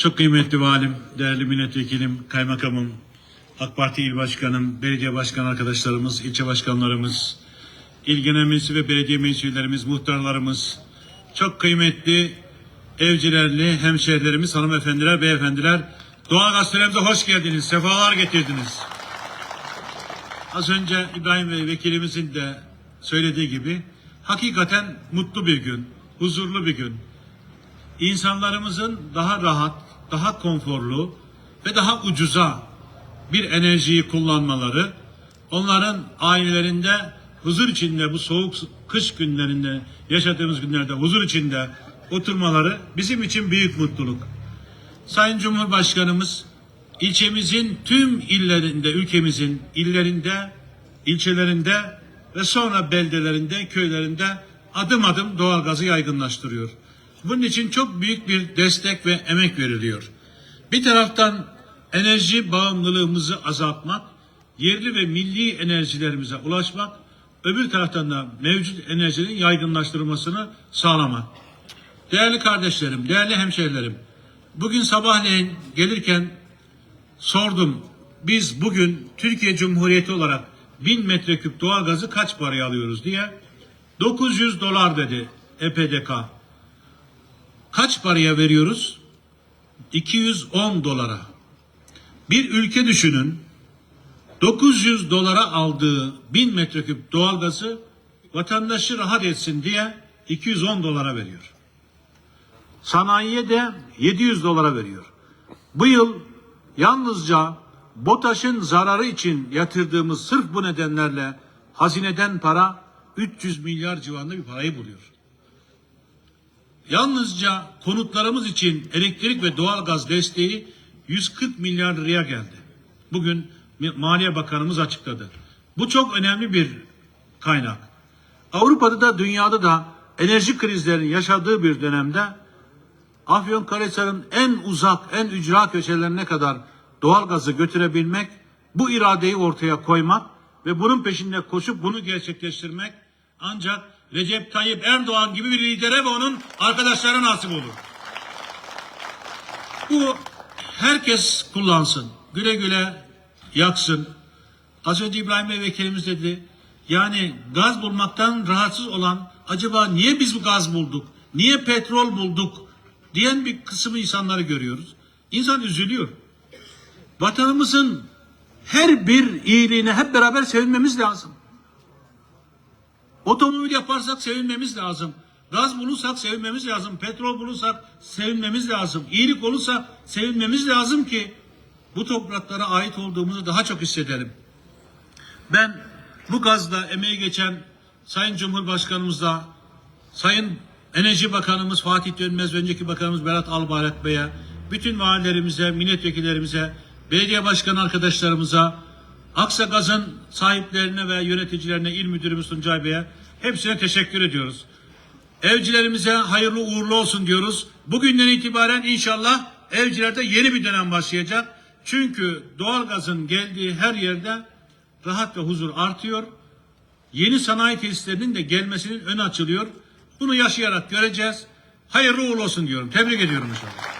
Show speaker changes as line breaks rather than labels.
Çok kıymetli valim, değerli milletvekilim, kaymakamım, AK Parti il başkanım, belediye başkan arkadaşlarımız, ilçe başkanlarımız, il genel meclisi ve belediye meclis muhtarlarımız, çok kıymetli evcilerli hemşehrilerimiz, hanımefendiler, beyefendiler, Doğal Gazetelerimize hoş geldiniz, sefalar getirdiniz. Az önce İbrahim Bey vekilimizin de söylediği gibi hakikaten mutlu bir gün, huzurlu bir gün. İnsanlarımızın daha rahat, daha konforlu ve daha ucuza bir enerjiyi kullanmaları, onların ailelerinde huzur içinde bu soğuk kış günlerinde yaşadığımız günlerde huzur içinde oturmaları bizim için büyük mutluluk. Sayın Cumhurbaşkanımız ilçemizin tüm illerinde, ülkemizin illerinde, ilçelerinde ve sonra beldelerinde, köylerinde adım adım doğalgazı yaygınlaştırıyor. Bunun için çok büyük bir destek ve emek veriliyor. Bir taraftan enerji bağımlılığımızı azaltmak, yerli ve milli enerjilerimize ulaşmak, öbür taraftan da mevcut enerjinin yaygınlaştırılmasını sağlamak. Değerli kardeşlerim, değerli hemşehrilerim, bugün sabahleyin gelirken sordum. Biz bugün Türkiye Cumhuriyeti olarak 1000 metreküp doğalgazı kaç paraya alıyoruz diye 900 dolar dedi EPDK. Kaç paraya veriyoruz? 210 dolara. Bir ülke düşünün 900 dolara aldığı 1000 metreküp doğalgazı vatandaşı rahat etsin diye 210 dolara veriyor. Sanayiye de 700 dolara veriyor. Bu yıl yalnızca BOTAŞ'ın zararı için yatırdığımız sırf bu nedenlerle hazineden para 300 milyar civarında bir parayı buluyor. Yalnızca konutlarımız için elektrik ve doğalgaz desteği 140 milyar liraya geldi. Bugün Maliye Bakanımız açıkladı. Bu çok önemli bir kaynak. Avrupa'da da dünyada da enerji krizlerinin yaşadığı bir dönemde Afyonkarahisar'ın en uzak, en ücra köşelerine kadar doğalgazı götürebilmek, bu iradeyi ortaya koymak ve bunun peşinde koşup bunu gerçekleştirmek ancak Recep Tayyip Erdoğan gibi bir lidere ve onun arkadaşlarına nasip olur. Bu herkes kullansın. Güle güle yaksın. Az önce İbrahim Bey vekilimiz dedi. Yani gaz bulmaktan rahatsız olan acaba niye biz bu gaz bulduk? Niye petrol bulduk? Diyen bir kısmı insanları görüyoruz. İnsan üzülüyor. Vatanımızın her bir iyiliğine hep beraber sevinmemiz lazım. Otomobil yaparsak sevinmemiz lazım. Gaz bulursak sevinmemiz lazım. Petrol bulursak sevinmemiz lazım. İyilik olursa sevinmemiz lazım ki bu topraklara ait olduğumuzu daha çok hissedelim. Ben bu gazda emeği geçen Sayın Cumhurbaşkanımızla, Sayın Enerji Bakanımız Fatih Dönmez, önceki Bakanımız Berat Albayrak Bey'e, bütün valilerimize, milletvekillerimize, belediye başkanı arkadaşlarımıza, Aksa Gaz'ın sahiplerine ve yöneticilerine, il müdürümüz Tuncay Bey'e hepsine teşekkür ediyoruz. Evcilerimize hayırlı uğurlu olsun diyoruz. Bugünden itibaren inşallah evcilerde yeni bir dönem başlayacak. Çünkü doğalgazın geldiği her yerde rahat ve huzur artıyor. Yeni sanayi tesislerinin de gelmesinin önü açılıyor. Bunu yaşayarak göreceğiz. Hayırlı uğurlu olsun diyorum. Tebrik ediyorum inşallah.